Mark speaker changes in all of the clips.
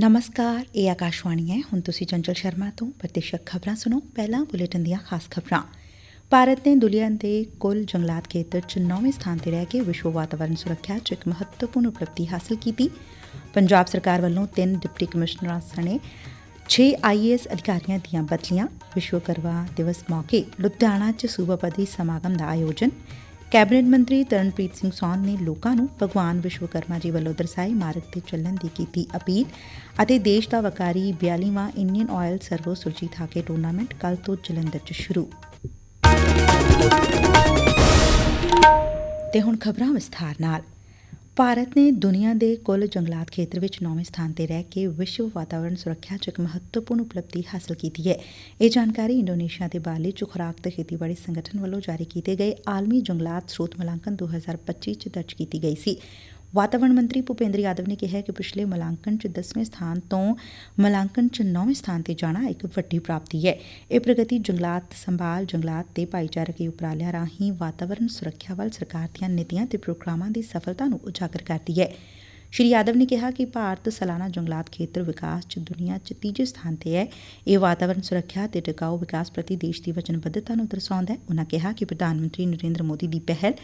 Speaker 1: ਨਮਸਕਾਰ, ਇਹ ਆਕਾਸ਼ਵਾਣੀ ਹੈ। ਹੁਣ ਤੁਸੀਂ ਚੰਚਲ ਸ਼ਰਮਾ ਤੋਂ ਪ੍ਰਤੀਸ਼ਕ ਖਬਰਾਂ ਸੁਣੋ। ਪਹਿਲਾਂ ਬੁਲੇਟਿਨ ਦੀਆਂ ਖਾਸ ਖਬਰਾਂ। ਭਾਰਤ ਨੇ ਦੁਨੀਆ ਦੇ ਕੁੱਲ ਜੰਗਲਾਤ ਖੇਤਰ 'ਚ ਨੌਵੇਂ ਸਥਾਨ ਤੇ ਰਹਿ ਕੇ ਵਿਸ਼ਵ ਵਾਤਾਵਰਣ ਸੁਰੱਖਿਆ 'ਚ ਇੱਕ ਮਹੱਤਵਪੂਰਨ ਉਪਲਬਧੀ ਹਾਸਲ ਕੀਤੀ। ਪੰਜਾਬ ਸਰਕਾਰ ਵੱਲੋਂ ਤਿੰਨ ਡਿਪਟੀ ਕਮਿਸ਼ਨਰਾਂ ਸਣੇ 6 ਆਈਏਐਸ ਅਧਿਕਾਰੀਆਂ ਦੀਆਂ ਬਦਲੀਆਂ। ਵਿਸ਼ਵਕਰਮਾ ਦਿਵਸ ਮੌਕੇ ਲੁਧਿਆਣਾ 'ਚ ਸੂਬਾ ਪੱਧਰੀ ਸਮਾਗਮ ਦਾ ਆਯੋਜਨ। ਕੈਬਨਿਟ ਮੰਤਰੀ ਤਰਨਪ੍ਰੀਤ ਸਿੰਘ ਸੌਨ ਨੇ ਲੋਕਾਂ ਨੂੰ ਭਗਵਾਨ ਵਿਸ਼ਵਕਰਮਾ ਜੀ ਵੱਲੋਂ ਦਰਸਾਏ ਮਾਰਗ ਤੇ ਚੱਲਣ ਦੀ ਕੀਤੀ ਅਪੀਲ ਅਤੇ ਦੇਸ਼ ਦਾ ਵਕਾਰੀ 42ਵਾਂ Indian Oil Servo Surjit hockey tournament ਕੱਲ ਤੋਂ ਜਲੰਧਰ 'ਚ ਸ਼ੁਰੂ। ਤੇ ਹੁਣ ਖਬਰਾਂ ਵਿਸਥਾਰ ਨਾਲ। ਭਾਰਤ ਨੇ ਦੁਨੀਆ ਦੇ ਕੁੱਲ ਜੰਗਲਾਤ ਖੇਤਰ ਵਿੱਚ ਨੌਵੇਂ ਸਥਾਨ ਤੇ ਰਹਿ ਕੇ ਵਿਸ਼ਵ ਵਾਤਾਵਰਣ ਸੁਰੱਖਿਆ 'ਚ ਇੱਕ ਮਹੱਤਵਪੂਰਨ ਉਪਲਬਧੀ ਹਾਸਲ ਕੀਤੀ ਹੈ। ਇਹ ਜਾਣਕਾਰੀ ਇੰਡੋਨੇਸ਼ੀਆ ਦੇ ਬਾਲੀ 'ਚ ਖੁਰਾਕ ਤੇ ਖੇਤੀਬਾੜੀ ਸੰਗਠਨ ਵੱਲੋਂ ਜਾਰੀ ਕੀਤੇ ਗਏ ਆਲਮੀ ਜੰਗਲਾਤ ਸਰੋਤ ਮੁਲਾਂਕਣ 2025 'ਚ ਦਰਜ ਕੀਤੀ ਗਈ ਸੀ। ਵਾਤਾਵਰਣ ਮੰਤਰੀ ਭੁਪੇਂਦਰ ਯਾਦਵ ਨੇ ਕਿਹਾ ਕਿ ਪਿਛਲੇ ਮੁਲਾਂਕਣ 'ਚ 10ਵੇਂ ਸਥਾਨ ਤੋਂ ਮੁਲਾਂਕਣ 'ਚ 9ਵੇਂ ਸਥਾਨ ਤੇ ਜਾਣਾ ਇੱਕ ਵੱਡੀ ਪ੍ਰਾਪਤੀ ਹੈ। ਇਹ ਪ੍ਰਗਤੀ ਜੰਗਲਾਤ ਸੰਭਾਲ, ਜੰਗਲਾਤ ਤੇ ਭਾਈਚਾਰਕ ਉਪਰਾਲਿਆਂ ਰਾਹੀਂ ਵਾਤਾਵਰਣ ਸੁਰੱਖਿਆ ਵੱਲ ਸਰਕਾਰ ਦੀਆਂ ਨੀਤੀਆਂ ਤੇ ਪ੍ਰੋਗਰਾਮਾਂ ਦੀ ਸਫਲਤਾ ਨੂੰ ਉਜਾਗਰ ਕਰਦੀ ਹੈ। ਸ਼੍ਰੀ ਯਾਦਵ ਨੇ ਕਿਹਾ ਕਿ ਭਾਰਤ ਸਾਲਾਨਾ ਜੰਗਲਾਤ ਖੇਤਰ ਵਿਕਾਸ 'ਚ ਦੁਨੀਆ 'ਚ ਤੀਜੇ ਸਥਾਨ ਤੇ ਹੈ। ਇਹ ਵਾਤਾਵਰਣ ਸੁਰੱਖਿਆ ਤੇ ਟਿਕਾਊ ਵਿਕਾਸ ਪ੍ਰਤੀ ਦੇਸ਼ ਦੀ ਵਚਨਬੱਧਤਾ ਨੂੰ ਦਰਸਾਉਂਦਾ ਹੈ। ਉਨ੍ਹਾਂ ਕਿਹਾ ਕਿ ਪ੍ਰਧਾਨ ਮੰਤਰੀ ਨਰਿੰਦਰ ਮੋਦੀ ਦੀ ਪਹਿਲ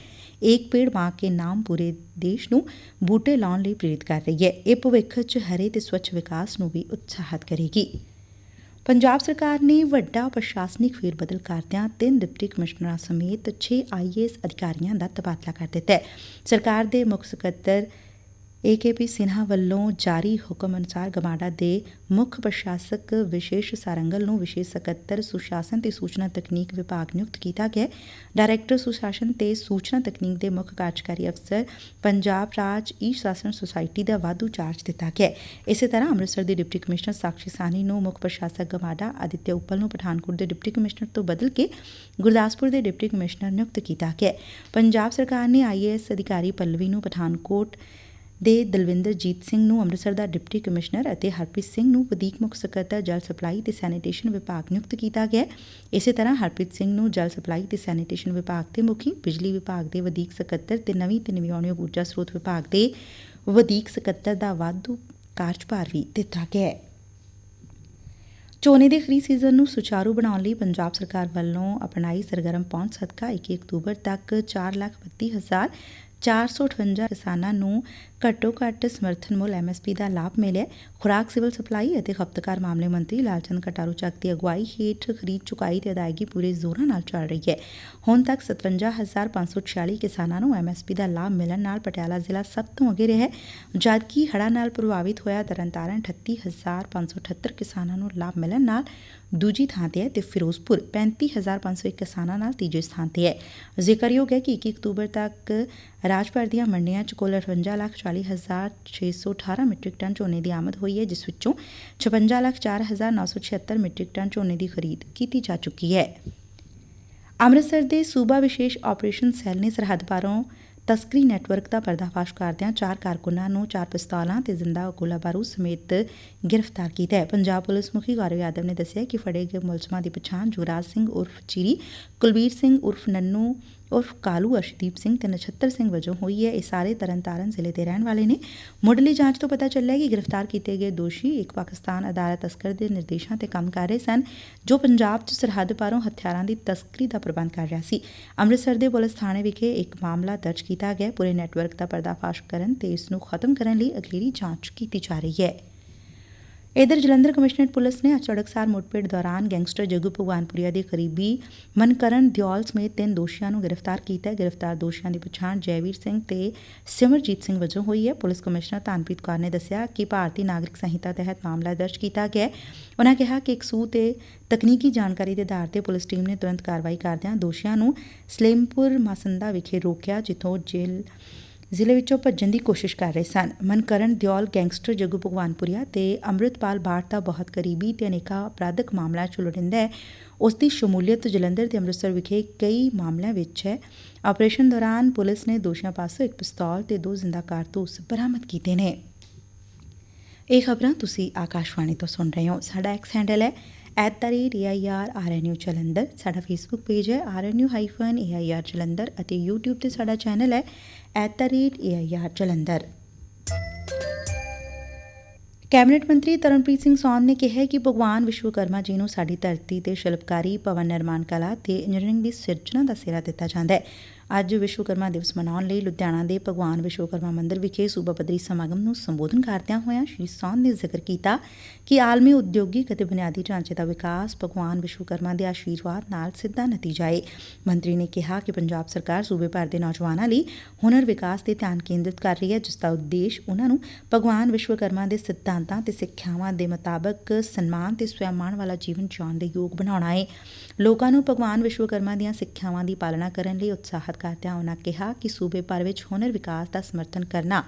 Speaker 1: ਏਕ ਪੇੜ ਮਾਂ ਕੇ ਨਾਮ ਪੂਰੇ ਦੇਸ਼ ਨੂੰ ਬੂਟੇ ਲਾਉਣ ਲਈ ਪ੍ਰੇਰਿਤ ਕਰ ਰਹੀ ਹੈ। ਇਹ ਭਵਿੱਖ 'ਚ ਹਰੇ ਤੇ ਸਵੱਛ ਵਿਕਾਸ ਨੂੰ ਵੀ ਉਤਸ਼ਾਹਿਤ ਕਰੇਗੀ। ਪੰਜਾਬ ਸਰਕਾਰ ਨੇ ਵੱਡਾ ਪ੍ਰਸ਼ਾਸਨਿਕ ਫੇਰਬਦਲ ਕਰਦਿਆਂ ਤਿੰਨ ਡਿਪਟੀ ਕਮਿਸ਼ਨਰਾਂ ਸਮੇਤ 6 ਆਈਏਐਸ ਅਧਿਕਾਰੀਆਂ ਦਾ ਤਬਾਦਲਾ ਕਰ ਦਿੱਤਾ ਹੈ। ਸਰਕਾਰ ਦੇ ਮੁੱਖ ਸਕੱਤਰ ਏਕੇਪੀ ਸਿਨਹਾ ਵੱਲੋਂ ਜਾਰੀ ਹੁਕਮ ਅਨੁਸਾਰ ਗਮਾਡਾ ਦੇ ਮੁੱਖ ਪ੍ਰਸ਼ਾਸਕ ਵਿਸ਼ੇਸ਼ ਸਾਰੰਗਲ ਨੂੰ ਵਿਸ਼ੇਸ਼ ਸਕੱਤਰ, ਸੁਸ਼ਾਸਨ ਤੇ ਸੂਚਨਾ ਤਕਨੀਕ ਵਿਭਾਗ ਨਿਯੁਕਤ ਕੀਤਾ ਗਿਆ ਡਾਇਰੈਕਟਰ ਸੁਸ਼ਾਸਨ ਤੇ ਸੂਚਨਾ ਤਕਨੀਕ ਦੇ ਮੁੱਖ ਕਾਰਜਕਾਰੀ ਅਫਸਰ ਪੰਜਾਬ ਰਾਜ ਈ ਸ਼ਾਸਨ ਸੁਸਾਇਟੀ ਦਾ ਵਾਧੂ ਚਾਰਜ ਦਿੱਤਾ ਗਿਆ ਇਸੇ ਤਰ੍ਹਾਂ ਅੰਮ੍ਰਿਤਸਰ ਦੇ ਡਿਪਟੀ ਕਮਿਸ਼ਨਰ ਸਾਕਸ਼ੀ ਸਾਨੀ ਨੂੰ ਮੁੱਖ ਪ੍ਰਸ਼ਾਸਕ ਗਮਾਡਾ ਆਦਿਤਿਆ ਉਪਲ ਨੂੰ ਪਠਾਨਕੋਟ ਦੇ ਡਿਪਟੀ ਕਮਿਸ਼ਨਰ ਤੋਂ ਬਦਲ ਕੇ ਗੁਰਦਾਸਪੁਰ ਦੇ ਡਿਪਟੀ ਕਮਿਸ਼ਨਰ ਨਿਯੁਕਤ ਕੀਤਾ ਗਿਆ ਪੰਜਾਬ ਸਰਕਾਰ ਨੇ ਆਈਏਐਸ ਅਧਿਕਾਰੀ ਪੱਲਵੀ ਨੂੰ ਪਠਾਨਕੋਟ ਦੇ ਦਲਵਿੰਦਰਜੀਤ ਸਿੰਘ ਨੂੰ ਅੰਮ੍ਰਿਤਸਰ ਦਾ ਡਿਪਟੀ ਕਮਿਸ਼ਨਰ ਅਤੇ ਹਰਪ੍ਰੀਤ ਸਿੰਘ ਨੂੰ ਵਧੀਕ ਮੁੱਖ ਸਕੱਤਰ ਜਲ ਸਪਲਾਈ ਤੇ ਸੈਨੀਟੇਸ਼ਨ ਵਿਭਾਗ ਨਿਯੁਕਤ ਕੀਤਾ ਗਿਆ ਇਸੇ ਤਰ੍ਹਾਂ ਹਰਪ੍ਰੀਤ ਸਿੰਘ ਨੂੰ ਜਲ ਸਪਲਾਈ ਤੇ ਸੈਨੀਟੇਸ਼ਨ ਵਿਭਾਗ ਦੇ ਮੁਖੀ ਬਿਜਲੀ ਵਿਭਾਗ ਦੇ ਵਧੀਕ ਸਕੱਤਰ ਤੇ ਨਵੀਂ ਤੇ ਨਵਿਆਉਣਯੋਗ ਊਰਜਾ ਸਰੋਤ ਵਿਭਾਗ ਦੇ ਵਧੀਕ ਸਕੱਤਰ ਦਾ ਵਾਧੂ ਕਾਰਜਭਾਰ ਵੀ ਦਿੱਤਾ ਗਿਆ ਹੈ। ਝੋਨੇ ਦੇ ਖਰੀਦ ਸੀਜ਼ਨ ਨੂੰ ਸੁਚਾਰੂ ਬਣਾਉਣ ਲਈ ਪੰਜਾਬ ਸਰਕਾਰ ਵੱਲੋਂ ਅਪਣਾਈ ਸਰਗਰਮ ਪਹੁੰਚ ਸਦਕਾ 21 ਅਕਤੂਬਰ ਤੱਕ 4,32,000 458 ਕਿਸਾਨਾਂ ਨੂੰ ਘੱਟੋ ਘੱਟ ਸਮਰਥਨ ਮੁੱਲ ਐਮਐਸਪੀ ਦਾ ਲਾਭ ਮਿਲਿਆ ਖੁਰਾਕ, ਸਿਵਲ ਸਪਲਾਈ ਅਤੇ ਖਪਤਕਾਰ ਮਾਮਲੇ ਮੰਤਰੀ ਲਾਲਚੰਦ ਕਟਾਰੂ ਚੱਕ ਦੀ ਅਗਵਾਈ ਹੇਠ ਖਰੀਦ ਚੁਕਾਈ ਤੇ ਅਦਾਇਗੀ ਪੂਰੇ ਜ਼ੋਰਾਂ ਨਾਲ ਚੱਲ ਰਹੀ ਹੈ। ਹੁਣ ਤੱਕ 57546 ਕਿਸਾਨਾਂ ਨੂੰ ਐਮਐਸਪੀ ਦਾ ਲਾਭ ਮਿਲਣ ਨਾਲ ਪਟਿਆਲਾ ਜ਼ਿਲ੍ਹਾ ਸਭ ਤੋਂ ਅੱਗੇ ਰਿਹਾ ਜਦਕਿ ਹੜ੍ਹਾਂ ਨਾਲ ਪ੍ਰਭਾਵਿਤ ਹੋਇਆ ਤਰਨਤਾਰਨ 38578 ਕਿਸਾਨਾਂ ਨੂੰ ਲਾਭ ਮਿਲਣ ਨਾਲ ਦੂਜੀ ਥਾਂ ਤੇ ਹੈ ਤੇ ਫਿਰੋਜ਼ਪੁਰ 35501 ਕਿਸਾਨਾਂ ਨਾਲ ਤੀਜੇ ਸਥਾਨ ਤੇ ਹੈ। ਜ਼ਿਕਰਯੋਗ ਹੈ ਕਿ 21 ਅਕਤੂਬਰ ਤੱਕ ਰਾਜ ਭਰ ਦੀਆਂ ਮੰਡੀਆਂ 'ਚ ਕੁੱਲ 58,40,618 ਮੈਟ੍ਰਿਕ ਟਨ ਝੋਨੇ ਦੀ ਆਮਦ ਹੋਈ ਹੈ ਜਿਸ ਵਿੱਚੋਂ 56,04,976 ਮੈਟ੍ਰਿਕ ਟਨ ਝੋਨੇ ਦੀ ਖਰੀਦ ਕੀਤੀ ਜਾ ਚੁੱਕੀ ਹੈ। ਅੰਮ੍ਰਿਤਸਰ ਦੇ ਸੂਬਾ ਵਿਸ਼ੇਸ਼ ਆਪਰੇਸ਼ਨ ਸੈੱਲ ਨੇ ਸਰਹੱਦ ਪਾਰੋਂ ਤਸਕਰੀ ਨੈਟਵਰਕ ਦਾ ਪਰਦਾਫਾਸ਼ ਕਰਦਿਆਂ ਚਾਰ ਕਾਰਕੁਨਾਂ ਨੂੰ ਚਾਰ ਪਿਸਤੌਲਾਂ ਤੇ ਜ਼ਿੰਦਾ ਗੋਲਾ ਬਾਰੂਦ ਸਮੇਤ ਗ੍ਰਿਫਤਾਰ ਕੀਤਾ ਹੈ। ਪੰਜਾਬ ਪੁਲਿਸ ਮੁਖੀ ਗੌਰਵ ਯਾਦਵ ਨੇ ਦੱਸਿਆ ਕਿ ਫੜੇ ਗਏ ਮੁਲਜ਼ਮਾਂ ਦੀ ਪਛਾਣ ਜੁਗਰਾਜ ਸਿੰਘ ਉਰਫ ਚੀਰੀ, ਕੁਲਬੀਰ ਸਿੰਘ ਉਰਫ ਨੰਨੂ, ਉਰਫ ਕਾਲੂ ਅਰਸ਼ਦੀਪ ਸਿੰਘ ਤੇ ਨਛੱਤਰ ਸਿੰਘ ਵਜੋਂ ਹੋਈ ਹੈ। ਇਹ ਸਾਰੇ ਤਰਨਤਾਰਨ ਜ਼ਿਲ੍ਹੇ ਦੇ ਰਹਿਣ ਵਾਲੇ ਨੇ। ਮੁੱਢਲੀ ਜਾਂਚ ਤੋਂ ਪਤਾ ਚੱਲਿਆ ਕਿ ਗ੍ਰਿਫਤਾਰ ਕੀਤੇ ਗਏ ਦੋਸ਼ੀ ਇੱਕ ਪਾਕਿਸਤਾਨ ਅਦਾਲਤ ਤਸਕਰ ਦੇ ਨਿਰਦੇਸ਼ਾਂ ਤੇ ਕੰਮ ਕਰ ਰਹੇ ਸਨ, ਜੋ ਪੰਜਾਬ 'ਚ ਸਰਹੱਦ ਪਾਰੋਂ ਹਥਿਆਰਾਂ ਦੀ ਤਸਕਰੀ ਦਾ ਪ੍ਰਬੰਧ ਕਰ ਰਿਹਾ ਸੀ। ਅੰਮ੍ਰਿਤਸਰ ਦੇ ਪੁਲਿਸ ਥਾਣੇ ਵਿਖੇ ਇੱਕ ਮਾਮਲਾ ਦਰਜ ਕੀਤਾ ਕੀਤਾ ਗਿਆ ਪੂਰੇ ਨੈਟਵਰਕ ਦਾ ਪਰਦਾਫਾਸ਼ ਕਰਨ ਤੇ ਇਸ ਨੂੰ ਖਤਮ ਕਰਨ ਲਈ ਅਗਲੇਰੀ ਜਾਂਚ ਕੀਤੀ ਜਾ ਰਹੀ ਹੈ। ਇਧਰ ਜਲੰਧਰ ਕਮਿਸ਼ਨਰੇਟ ਪੁਲਿਸ ਨੇ ਅੱਜ ਅਚੜਕਸਾਰ ਮੁੱਠਭੇੜ ਦੌਰਾਨ ਗੈਂਗਸਟਰ ਜੱਗੂ ਭਗਵਾਨਪੁਰੀਆ ਦੇ ਕਰੀਬੀ ਮਨਕਰਨ ਦਿਓਲ ਸਮੇਤ ਤਿੰਨ ਦੋਸ਼ੀਆਂ ਨੂੰ ਗ੍ਰਿਫਤਾਰ ਕੀਤਾ ਹੈ। ਗ੍ਰਿਫਤਾਰ ਦੋਸ਼ੀਆਂ ਦੀ ਪਛਾਣ ਜੈਵੀਰ ਸਿੰਘ ਤੇ ਸਿਮਰਜੀਤ ਸਿੰਘ ਵਜੋਂ ਹੋਈ ਹੈ। ਪੁਲਿਸ ਕਮਿਸ਼ਨਰ ਤਾਨਪ੍ਰੀਤ ਕੌਰ ਨੇ ਦੱਸਿਆ ਕਿ ਭਾਰਤੀ ਨਾਗਰਿਕ ਸੰਹਿਤਾ ਤਹਿਤ ਮਾਮਲਾ ਦਰਜ ਕੀਤਾ ਗਿਆ ਹੈ। ਉਨ੍ਹਾਂ ਕਿਹਾ ਕਿ ਇੱਕ ਸੂਹ ਤੇ ਤਕਨੀਕੀ ਜਾਣਕਾਰੀ ਦੇ ਆਧਾਰ ਤੇ ਪੁਲਿਸ ਟੀਮ ਨੇ ਤੁਰੰਤ ਕਾਰਵਾਈ ਕਰਦਿਆਂ ਦੋਸ਼ੀਆਂ ਨੂੰ ਸਲੇਮਪੁਰ ਮਾਸੰਦਾ ਵਿਖੇ ਰੋਕਿਆ, ਜਿੱਥੋਂ ਜੇਲ੍ਹ ਜ਼ਿਲ੍ਹੇ ਵਿੱਚੋਂ ਭੱਜਣ ਦੀ ਕੋਸ਼ਿਸ਼ ਕਰ ਰਹੇ ਸਨ। ਮਨਕਰਨ ਦਿਓਲ ਗੈਂਗਸਟਰ ਜੱਗੂ ਭਗਵਾਨਪੁਰੀਆ ਤੇ ਅੰਮ੍ਰਿਤਪਾਲ ਬਾਟ ਦਾ ਬਹੁਤ ਕਰੀਬੀ ਤੇ ਅਨੇਕਾਂ ਅਪਰਾਧਕ ਮਾਮਲਿਆਂ 'ਚ ਲੋੜਿੰਦਾ ਹੈ। ਉਸ ਦੀ ਸ਼ਮੂਲੀਅਤ ਜਲੰਧਰ ਤੇ ਅੰਮ੍ਰਿਤਸਰ ਵਿਖੇ ਕਈ ਮਾਮਲਿਆਂ ਵਿੱਚ ਹੈ। ਆਪਰੇਸ਼ਨ ਦੌਰਾਨ ਪੁਲਿਸ ਨੇ ਦੋਸ਼ੀਆਂ ਪਾਸੋਂ ਇੱਕ ਪਿਸਤੌਲ ਤੇ ਦੋ ਜ਼ਿੰਦਾ ਕਾਰਤੂਸ ਬਰਾਮਦ ਕੀਤੇ ਨੇ। ਇਹ ਖਬਰਾਂ ਤੁਸੀਂ ਆਕਾਸ਼ਵਾਣੀ ਤੋਂ ਸੁਣ ਰਹੇ ਹੋ। ਸਾਡਾ ਐਕਸ ਹੈਂਡਲ ਹੈ at the rate @air Jalandhar ਸਾਡਾ ਫੇਸਬੁੱਕ ਪੇਜ ਹੈ rnu-air ਜਲੰਧਰ ਅਤੇ YouTube ਤੇ ਸਾਡਾ ਚੈਨਲ ਹੈ at the rate @air Jalandhar cabinet ਮੰਤਰੀ ਤਰਨਪ੍ਰੀਤ ਸਿੰਘ ਸੌਨ ਨੇ ਕਿਹਾ ਕਿ ਭਗਵਾਨ ਵਿਸ਼ਵਕਰਮਾ ਜੀ ਨੂੰ ਸਾਡੀ ਧਰਤੀ ਤੇ ਸ਼ਿਲਪਕਾਰੀ ਭਵਨ ਨਿਰਮਾਣ ਕਲਾ ਤੇ ਇੰਜੀਨੀਅਰਿੰਗ ਦੀ ਸਿਰਜਣਾ ਦਾ ਸਿਹਰਾ ਦਿੱਤਾ ਜਾਂਦਾ ਹੈ ਅੱਜ ਵਿਸ਼ਵਕਰਮਾ ਦਿਵਸ ਮਨਾਉਣ ਲਈ ਲੁਧਿਆਣਾ ਦੇ ਭਗਵਾਨ ਵਿਸ਼ਵਕਰਮਾ ਮੰਦਿਰ ਵਿਖੇ ਸੂਬਾ ਪੱਧਰੀ ਸਮਾਗਮ ਨੂੰ ਸੰਬੋਧਨ ਕਰਦਿਆਂ ਹੋਇਆਂ ਸ਼੍ਰੀ ਸੌਨ ਨੇ ਜ਼ਿਕਰ ਕੀਤਾ ਕਿ ਆਲਮੀ ਉਦਯੋਗਿਕ ਅਤੇ ਬੁਨਿਆਦੀ ਢਾਂਚੇ ਦਾ ਵਿਕਾਸ ਭਗਵਾਨ ਵਿਸ਼ਵਕਰਮਾ ਦੇ ਆਸ਼ੀਰਵਾਦ ਨਾਲ ਸਿੱਧਾ ਨਤੀਜਾ ਹੈ ਮੰਤਰੀ ਨੇ ਕਿਹਾ ਕਿ ਪੰਜਾਬ ਸਰਕਾਰ ਸੂਬੇ ਭਰ ਦੇ ਨੌਜਵਾਨਾਂ ਲਈ ਹੁਨਰ ਵਿਕਾਸ ਤੇ ਧਿਆਨ ਕੇਂਦਰਿਤ ਕਰ ਰਹੀ ਹੈ, ਜਿਸ ਦਾ ਉਦੇਸ਼ ਉਨ੍ਹਾਂ ਨੂੰ ਭਗਵਾਨ ਵਿਸ਼ਵਕਰਮਾ ਦੇ ਸਿਧਾਂਤਾਂ ਤੇ ਸਿੱਖਿਆਵਾਂ ਦੇ ਮੁਤਾਬਕ ਸਨਮਾਨ ਤੇ ਸਵੈਮਾਨ ਵਾਲਾ ਜੀਵਨ ਜਿਉਣ ਦੇ ਯੋਗ ਬਣਾਉਣਾ ਹੈ ਲੋਕਾਂ ਨੂੰ ਭਗਵਾਨ ਵਿਸ਼ਵਕਰਮਾ ਦੀਆਂ ਸਿੱਖਿਆਵਾਂ ਦੀ ਪਾਲਣਾ ਕਰਨ ਲਈ ਉਤਸ਼ਾਹਿਤ ਕਰਦਿਆਂ ਉਨ੍ਹਾਂ ਕਿਹਾ ਕਿ ਸੂਬੇ ਭਰ ਵਿੱਚ ਹੁਨਰ ਵਿਕਾਸ ਦਾ ਸਮਰਥਨ ਕਰਨਾ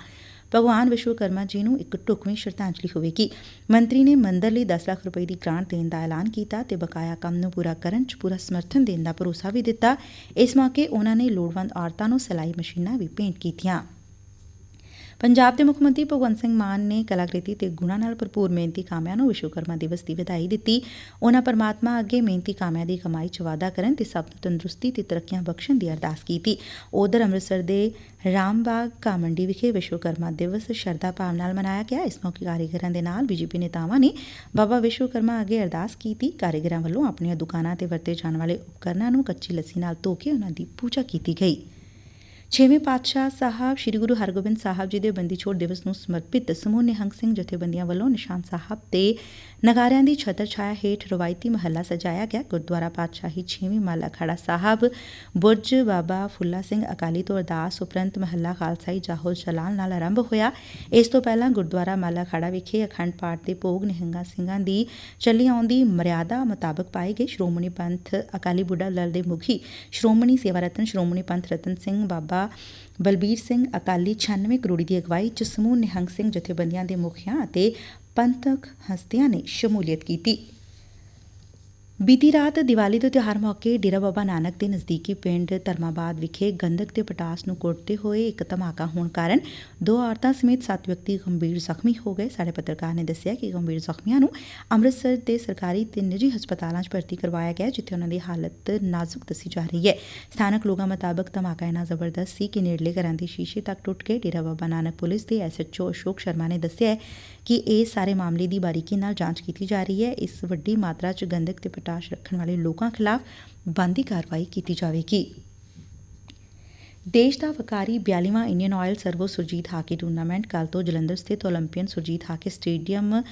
Speaker 1: ਭਗਵਾਨ ਵਿਸ਼ਵਕਰਮਾ ਜੀ ਨੂੰ ਇੱਕ ਢੁਕਵੀਂ ਸ਼ਰਧਾਂਜਲੀ ਹੋਵੇਗੀ। ਮੰਤਰੀ ਨੇ ਮੰਦਰ ਲਈ 10 ਲੱਖ ਰੁਪਏ ਦੀ ਗ੍ਰਾਂਟ ਦੇਣ ਦਾ ਐਲਾਨ ਕੀਤਾ ਤੇ ਬਕਾਇਆ ਕੰਮ ਨੂੰ ਪੂਰਾ ਕਰਨ 'ਚ ਪੂਰਾ ਸਮਰਥਨ ਦੇਣ ਦਾ ਭਰੋਸਾ ਵੀ ਦਿੱਤਾ। ਇਸ ਮੌਕੇ ਉਨ੍ਹਾਂ ਨੇ ਲੋੜਵੰਦ ਔਰਤਾਂ ਨੂੰ ਸਿਲਾਈ ਮਸ਼ੀਨਾਂ ਵੀ ਭੇਂਟ ਕੀਤੀਆਂ। ਪੰਜਾਬ ਦੇ ਮੁੱਖ ਮੰਤਰੀ ਭਗਵੰਤ ਸਿੰਘ ਮਾਨ ਨੇ ਕਲਾਕ੍ਰਿਤੀ ਤੇ ਗੁਣਾਂ ਨਾਲ ਭਰਪੂਰ ਮਿਹਨਤੀ ਕਾਮਿਆਂ ਨੂੰ ਵਿਸ਼ਵਕਰਮਾ ਦਿਵਸ ਦੀ ਵਧਾਈ ਦਿੱਤੀ। ਉਨ੍ਹਾਂ ਪਰਮਾਤਮਾ ਅੱਗੇ ਮਿਹਨਤੀ ਕਾਮਿਆਂ ਦੀ ਕਮਾਈ 'ਚ ਵਾਧਾ ਕਰਨ ਤੇ ਸਭ ਨੂੰ ਤੰਦਰੁਸਤੀ ਤੇ ਤਰੱਕੀਆਂ ਬਖਸ਼ਣ ਦੀ ਅਰਦਾਸ ਕੀਤੀ। ਉਧਰ ਅੰਮ੍ਰਿਤਸਰ ਦੇ ਰਾਮਬਾਗ ਕਾ ਮੰਡੀ ਵਿਖੇ ਵਿਸ਼ਵਕਰਮਾ ਦਿਵਸ ਸ਼ਰਧਾ ਭਾਵ ਨਾਲ ਮਨਾਇਆ ਗਿਆ। ਇਸ ਮੌਕੇ ਕਾਰੀਗਰਾਂ ਦੇ ਨਾਲ ਬੀਜੇਪੀ ਨੇਤਾਵਾਂ ਨੇ ਬਾਬਾ ਵਿਸ਼ਵਕਰਮਾ ਅੱਗੇ ਅਰਦਾਸ ਕੀਤੀ। ਕਾਰੀਗਰਾਂ ਵੱਲੋਂ ਆਪਣੀਆਂ ਦੁਕਾਨਾਂ ਤੇ ਵਰਤੇ ਜਾਣ ਵਾਲੇ ਉਪਕਰਨਾਂ ਨੂੰ ਕੱਚੀ ਲੱਸੀ ਨਾਲ ਧੋ ਕੇ ਉਨ੍ਹਾਂ ਦੀ ਪੂਜਾ ਕੀਤੀ ਗਈ। ਛੇਵੇਂ ਪਾਤਸ਼ਾਹ ਸਾਹਿਬ ਸ੍ਰੀ ਗੁਰੂ ਹਰਗੋਬਿੰਦ ਸਾਹਿਬ ਜੀ ਦੇ ਬੰਦੀ ਛੋੜ ਦਿਵਸ ਨੂੰ ਸਮਰਪਿਤ ਸਮੂਹ ਨਿਹੰਗ ਸਿੰਘ ਜਥੇਬੰਦੀਆਂ ਵੱਲੋਂ ਨਿਸ਼ਾਨ ਸਾਹਿਬ ਤੇ ਨਗਾਰਿਆਂ ਦੀ ਛਤਰ ਛਾਇਆ ਹੇਠ ਰਵਾਇਤੀ ਮਹੱਲਾ ਸਜਾਇਆ ਗਿਆ। ਗੁਰਦੁਆਰਾ ਪਾਤਸ਼ਾਹੀ ਛੇਵੀਂ ਮਹੱਲਾ ਅਖਾੜਾ ਸਾਹਿਬ, ਬੁਰਜ ਬਾਬਾ ਫੁੱਲਾ ਸਿੰਘ ਅਕਾਲੀ ਤੋਂ ਅਰਦਾਸ ਉਪਰੰਤ ਮਹੱਲਾ ਖਾਲਸਾਈ ਜਾਹੋ ਜਲਾਲ ਨਾਲ ਆਰੰਭ ਹੋਇਆ। ਇਸ ਤੋਂ ਪਹਿਲਾਂ ਗੁਰਦੁਆਰਾ ਮਾਲਾ ਅਖਾੜਾ ਵਿਖੇ ਅਖੰਡ ਪਾਠ ਦੇ ਭੋਗ ਨਿਹੰਗਾਂ ਸਿੰਘਾਂ ਦੀ ਚੱਲੀ ਆਉਂਦੀ ਮਰਿਆਦਾ ਮੁਤਾਬਕ ਪਾਏ ਗਏ। ਸ਼੍ਰੋਮਣੀ ਪੰਥ ਅਕਾਲੀ ਬੁੱਢਾ ਦਲ ਦੇ ਮੁਖੀ ਸ਼੍ਰੋਮਣੀ ਸੇਵਾ ਰਤਨ ਸ਼੍ਰੋਮਣੀ ਪੰਥ ਰਤਨ ਸਿੰਘ ਬਾਬਾ ਬਲਬੀਰ ਸਿੰਘ ਅਕਾਲੀ 96 ਕਰੋੜੀ ਦੀ ਅਗਵਾਈ ਚ ਸਮੂਹ ਨਿਹੰਗ ਸਿੰਘ ਜਥੇਬੰਦੀਆਂ ਦੇ ਮੁਖੀਆਂ ਅਤੇ ਪੰਥਕ ਹਸਤੀਆਂ ਨੇ ਸ਼ਮੂਲੀਅਤ ਕੀਤੀ। ਬੀਤੀ ਰਾਤ ਦੀਵਾਲੀ ਦੇ ਤਿਉਹਾਰ ਮੌਕੇ ਡੇਰਾ ਬਾਬਾ ਨਾਨਕ ਦੇ ਨਜ਼ਦੀਕੀ ਪਿੰਡ ਧਰਮਾਬਾਦ ਵਿਖੇ ਗੰਧਕ ਤੇ ਪਟਾਸ ਨੂੰ ਕੁੱਟਦੇ ਹੋਏ ਇੱਕ ਧਮਾਕਾ ਹੋਣ ਕਾਰਨ ਦੋ ਔਰਤਾਂ ਸਮੇਤ ਸੱਤ ਵਿਅਕਤੀ ਗੰਭੀਰ ਜ਼ਖਮੀ ਹੋ ਗਏ। ਸਾਡੇ ਪੱਤਰਕਾਰ ਨੇ ਦੱਸਿਆ ਕਿ ਗੰਭੀਰ ਜ਼ਖਮੀਆਂ ਨੂੰ ਅੰਮ੍ਰਿਤਸਰ ਦੇ ਸਰਕਾਰੀ ਤੇ ਨਿੱਜੀ ਹਸਪਤਾਲਾਂ 'ਚ ਭਰਤੀ ਕਰਵਾਇਆ ਗਿਆ, ਜਿੱਥੇ ਉਹਨਾਂ ਦੀ ਹਾਲਤ ਨਾਜ਼ੁਕ ਦੱਸੀ ਜਾ ਰਹੀ ਹੈ। ਸਥਾਨਕ ਲੋਕਾਂ ਮੁਤਾਬਕ ਧਮਾਕਾ ਇੰਨਾ ਜ਼ਬਰਦਸਤ ਸੀ ਕਿ ਨੇੜਲੇ ਘਰਾਂ ਦੇ ਸ਼ੀਸ਼ੇ ਤੱਕ ਟੁੱਟ ਕੇ ਡੇਰਾ ਬਾਬਾ ਨਾਨਕ ਪੁਲਿਸ ਦੇ ਐਸਐਚਓ ਅਸ਼ੋਕ ਸ਼ਰਮਾ ਨੇ ਦੱਸਿਆ ਕਿ ਇਹ ਸਾਰੇ ਮਾਮਲੇ ਦੀ ਬਾਰੀਕੀ ਨਾਲ ਜਾਂਚ ਕੀਤੀ ਜਾ ਰਹੀ ਹੈ। ਇਸ ਵੱਡੀ ਮਾਤਰਾ 'ਚ ਗੰਧਕ ਤੇ ਪਟਾਸ਼ ਰੱਖਣ ਵਾਲੇ ਲੋਕਾਂ ਖਿਲਾਫ ਬੰਦੀ ਕਾਰਵਾਈ ਕੀਤੀ ਜਾਵੇਗੀ। ਦੇਸ਼ ਦਾ ਵਕਾਰੀ 42ਵਾਂ Indian Oil Servo Surjit hockey tournament ਕੱਲ ਤੋਂ ਜਲੰਧਰ ਸਥਿਤ 올림픽ਨ ਸੁਰਜੀਤ ਹਾਕੀ ਸਟੇਡੀਅਮ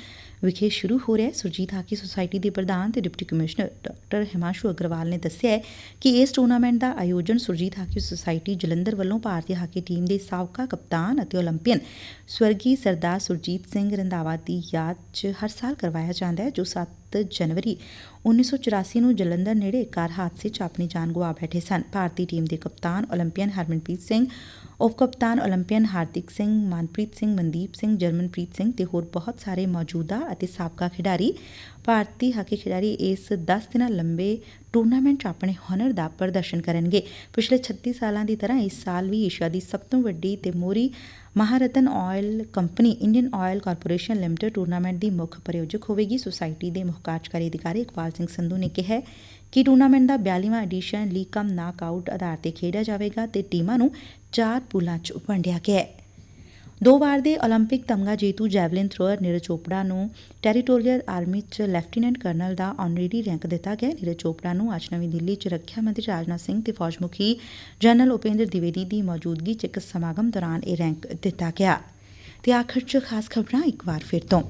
Speaker 1: ਵਿਖੇ ਸ਼ੁਰੂ ਹੋ ਰਿਹਾ ਸੁਰਜੀਤ ਹਾਕੀ ਸੁਸਾਇਟੀ ਦੇ ਪ੍ਰਧਾਨ ਤੇ deputy commissioner doctor Himanshu Agarwal ਨੇ ਦੱਸਿਆ ਕਿ ਇਸ ਟੂਰਨਾਮੈਂਟ ਦਾ ਆਯੋਜਨ ਸੁਰਜੀਤ ਹਾਕੀ ਸੁਸਾਇਟੀ ਜਲੰਧਰ ਵੱਲੋਂ ਭਾਰਤੀ ਹਾਕੀ ਟੀਮ ਦੇ ਸਾਬਕਾ ਕਪਤਾਨ ਅਤੇ 올림ਪੀਅਨ ਸਵਰਗੀ ਸਰਦਾਰ ਸੁਰਜੀਤ ਸਿੰਘ ਰੰਧਾਵਾ ਦੀ ਯਾਦ 'ਚ ਹਰ ਸਾਲ ਕਰਵਾਇਆ ਜਾਂਦਾ ਹੈ, ਜੋ 7 ਜਨਵਰੀ 1984 ਨੂੰ ਜਲੰਧਰ ਨੇੜੇ ਕਾਰ ਹਾਦਸੇ 'ਚ ਆਪਣੀ ਜਾਨ ਗਵਾ ਬੈਠੇ ਸਨ। ਭਾਰਤੀ ਟੀਮ ਦੇ ਕਪਤਾਨ 올림ਪੀਅਨ ਹਰਮਨਪ੍ਰੀਤ ਸਿੰਘ ਉਪ ਕਪਤਾਨ 올림ਪੀਅਨ ਹਾਰਦਿਕ ਸਿੰਘ, ਮਨਪ੍ਰੀਤ ਸਿੰਘ, ਮਨਦੀਪ ਸਿੰਘ, ਜਰਮਨਪ੍ਰੀਤ ਸਿੰਘ ਤੇ ਹੋਰ ਬਹੁਤ ਸਾਰੇ ਮੌਜੂਦਾ ਅਤੇ ਸਾਬਕਾ ਖਿਡਾਰੀ। ਭਾਰਤੀ ਹਾਕੀ ਖਿਡਾਰੀ ਇਸ 10 ਦਿਨਾਂ ਲੰਬੇ ਟੂਰਨਾਮੈਂਟ 'ਚ ਆਪਣੇ ਹੁਨਰ ਦਾ ਪ੍ਰਦਰਸ਼ਨ ਕਰਨਗੇ। ਪਿਛਲੇ 36 ਸਾਲਾਂ ਦੀ ਤਰ੍ਹਾਂ ਇਸ ਸਾਲ ਵੀ ਏਸ਼ੀਆ ਦੀ ਸਭ ਤੋਂ ਵੱਡੀ ਤੇ ਮੋਰੀ Maharatna oil company Indian Oil Corporation Limited tournament ਦੀ ਮੁੱਖ ਪ੍ਰਯੋਜਕ ਹੋਵੇਗੀ। ਸੁਸਾਇਟੀ ਦੇ ਮੁੱਖ ਕਾਰਜਕਾਰੀ ਅਧਿਕਾਰੀ ਇਕਬਾਲ ਸਿੰਘ ਸੰਧੂ ਨੇ ਕਿਹਾ ਕਿ ਟੂਰਨਾਮੈਂਟ ਦਾ 42ਵਾਂ ਐਡੀਸ਼ਨ ਲੀਗ ਕਮ ਨਾਕ ਆਊਟ ਆਧਾਰ ਤੇ ਖੇਡਿਆ ਜਾਵੇਗਾ ਤੇ ਟੀਮਾਂ ਨੂੰ ਚਾਰ ਪੂਲਾਂ 'ਚ ਵੰਡਿਆ ਗਿਆ ਹੈ। ਦੋ ਵਾਰ ਦੇ 올림픽 ਤਮਗਾ ਜੇਤੂ ਜੈਵਲਿਨ ਥਰੋਅਰ ਨੀਰਜ ਚੋਪੜਾ ਨੂੰ ਟੈਰੀਟੋਰੀਅਲ ਆਰਮੀ 'ਚ ਲੈਫਟੀਨੈਂਟ ਕਰਨਲ ਦਾ ਆਨਰੇਰੀ ਰੈਂਕ ਦਿੱਤਾ ਗਿਆ ਨੀਰਜ ਚੋਪੜਾ ਨੂੰ ਅੱਜ ਨਵੀਂ ਦਿੱਲੀ 'ਚ ਰੱਖਿਆ ਮੰਤਰੀ ਰਾਜਨਾਥ ਸਿੰਘ ਤੇ ਫੌਜ ਮੁਖੀ ਜਨਰਲ ਉਪੇਂਦਰ ਦਿਵੇਦੀ ਦੀ ਮੌਜੂਦਗੀ 'ਚ ਇੱਕ ਸਮਾਗਮ ਦੌਰਾਨ ਇਹ ਰੈਂਕ ਦਿੱਤਾ ਗਿਆ ਤੇ ਆਖਰ 'ਚ ਖਾਸ ਖਬਰਾਂ ਇੱਕ ਵਾਰ ਫਿਰ ਤੋਂ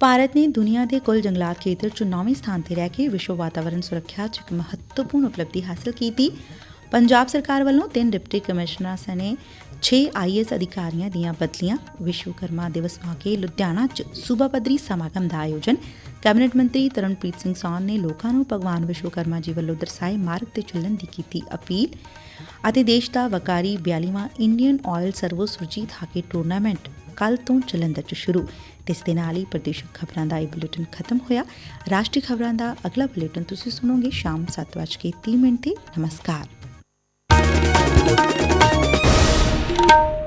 Speaker 1: ਭਾਰਤ ਨੇ ਦੁਨੀਆ ਦੇ ਕੁੱਲ ਜੰਗਲਾਤ ਖੇਤਰ 'ਚ ਨੌਵੇਂ ਸਥਾਨ ਤੇ ਰਹਿ ਕੇ ਵਿਸ਼ਵ ਵਾਤਾਵਰਣ ਸੁਰੱਖਿਆ 'ਚ ਇੱਕ ਮਹੱਤਵਪੂਰਨ ਉਪਲਬਧੀ ਹਾਸਲ ਕੀਤੀ ਪੰਜਾਬ ਸਰਕਾਰ ਵੱਲੋਂ ਤਿੰਨ ਡਿਪਟੀ ਕਮਿਸ਼ਨਰਾਂ ਸਣੇ 6 ਆਈਐਸ ਅਧਿਕਾਰੀਆਂ ਦੀਆਂ ਬਦਲੀਆਂ, ਵਿਸ਼ਵਕਰਮਾ ਦਿਵਸ ਮੌਕੇ ਲੁਧਿਆਣਾ 'ਚ ਸੂਬਾ ਪੱਧਰੀ ਸਮਾਗਮ ਦਾ ਆਯੋਜਨ। ਕੈਬਨਿਟ ਮੰਤਰੀ ਤਰਨਪ੍ਰੀਤ ਸਿੰਘ ਸੌਨ ਨੇ ਲੋਕਾਂ ਨੂੰ ਭਗਵਾਨ ਵਿਸ਼ਵਕਰਮਾ ਜੀ ਵੱਲੋਂ ਦਰਸਾਏ ਮਾਰਗ ਤੇ ਚੱਲਣ ਦੀ ਕੀਤੀ ਅਪੀਲ ਅਤੇ ਦੇਸ਼ ਦਾ ਵਕਾਰੀ 42ਵਾਂ Indian Oil Servo Surjit hockey tournament ਕੱਲ ਤੋਂ ਜਲੰਧਰ 'ਚ ਸ਼ੁਰੂ। ਇਸ ਦੇ ਨਾਲ ਹੀ ਪ੍ਰਦੇਸ਼ਕ ਖਬਰਾਂ ਦਾ ਇਹ ਬੁਲੇਟਿਨ ਖਤਮ ਹੋਇਆ। ਰਾਸ਼ਟਰੀ ਖਬਰਾਂ ਦਾ ਅਗਲਾ ਬੁਲੇਟਿਨ ਤੁਸੀਂ ਸੁਣੋਗੇ ਸ਼ਾਮ 7:30 ਮਿੰਟ ਤੇ। ਨਮਸਕਾਰ। you